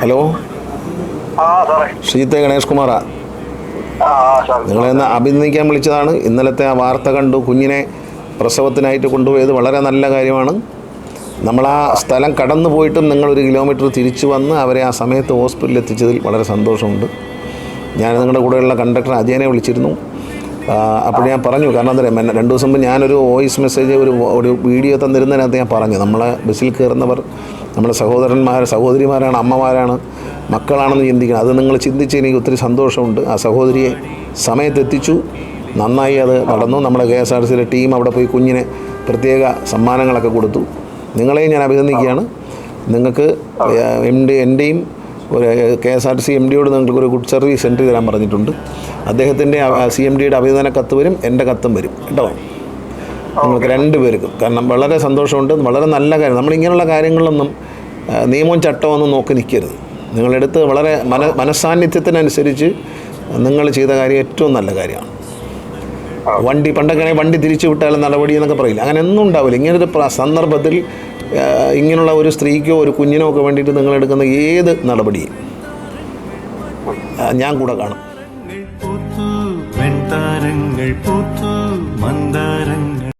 Hello? ശ്രീത്തെ Ganesh കുമാറാ. നിങ്ങളെ ഒന്ന് അഭിനന്ദിക്കാൻ വിളിച്ചതാണ്. ഇന്നലത്തെ ആ വാർത്ത കണ്ടു കുഞ്ഞിനെ പ്രസവത്തിനായിട്ട് കൊണ്ടുപോയത് വളരെ നല്ല കാര്യമാണ്. നമ്മൾ ആ സ്ഥലം കടന്നു പോയിട്ടും നിങ്ങൾ ഒരു കിലോമീറ്റർ തിരിച്ചു വന്ന് അവരെ ആ സമയത്ത് ഹോസ്പിറ്റലിൽ എത്തിച്ചതിൽ വളരെ സന്തോഷമുണ്ട്. ഞാൻ നിങ്ങളുടെ കൂടെയുള്ള കണ്ടക്ടർ അജയനെ വിളിച്ചിരുന്നു. അപ്പോൾ ഞാൻ പറഞ്ഞു കാരണം എന്താ പറയുക രണ്ട് ദിവസം മുമ്പ് ഞാനൊരു വോയിസ് മെസ്സേജ് ഒരു ഒരു വീഡിയോ തന്നിരുന്നതിനകത്ത് ഞാൻ പറഞ്ഞു നമ്മളെ ബസ്സിൽ കയറുന്നവർ നമ്മുടെ സഹോദരന്മാർ സഹോദരിമാരാണ് അമ്മമാരാണ് മക്കളാണെന്ന് ചിന്തിക്കണം. അത് നിങ്ങൾ ചിന്തിച്ച് എനിക്ക് ഒത്തിരി സന്തോഷമുണ്ട്. ആ സഹോദരിയെ സമയത്തെത്തിച്ചു. നന്നായി അത് നടന്നു. നമ്മുടെ കെ എസ് ആർ സിയിലെ ടീം അവിടെ പോയി കുഞ്ഞിന് പ്രത്യേക സമ്മാനങ്ങളൊക്കെ കൊടുത്തു. നിങ്ങളെയും ഞാൻ അഭിനന്ദിക്കുകയാണ്. നിങ്ങൾക്ക് എന്റെ എന്റെയും ഒരു K S R T C M ഡിയോട് നിങ്ങൾക്ക് ഒരു ഗുഡ് സർവീസ് എൻട്രി തരാൻ പറഞ്ഞിട്ടുണ്ട്. അദ്ദേഹത്തിന്റെ സി എം ഡിയുടെ അഭിനന്ദന കത്ത് വരും എന്റെ കത്തും വരും കേട്ടോ? നിങ്ങൾക്ക് രണ്ട് പേർക്കും. കാരണം വളരെ സന്തോഷമുണ്ട് വളരെ നല്ല കാര്യം. നമ്മൾ ഇങ്ങനെയുള്ള കാര്യങ്ങളിലൊന്നും ആ, നിയമവും ചട്ടവും ഒന്നും നോക്കി നിൽക്കരുത്. നിങ്ങളെടുത്ത് വളരെ മന മനസാന്നിധ്യത്തിനനുസരിച്ച് നിങ്ങൾ ചെയ്ത കാര്യം ഏറ്റവും നല്ല കാര്യമാണ്. വണ്ടി പണ്ടൊക്കെ വണ്ടി തിരിച്ചു വിട്ടാലും നടപടി എന്നൊക്കെ പറയില്ല? അങ്ങനെ ഒന്നും ഉണ്ടാവില്ല. ഇങ്ങനൊരു സന്ദർഭത്തിൽ ഇങ്ങനെയുള്ള ഒരു സ്ത്രീക്കോ ഒരു കുഞ്ഞിനോ ഒക്കെ വേണ്ടിയിട്ട് നിങ്ങൾ എടുക്കുന്ന ഏത് നടപടിയും ഞാൻ കൂടെ കാണും. മന്ദാരങ്ങൾ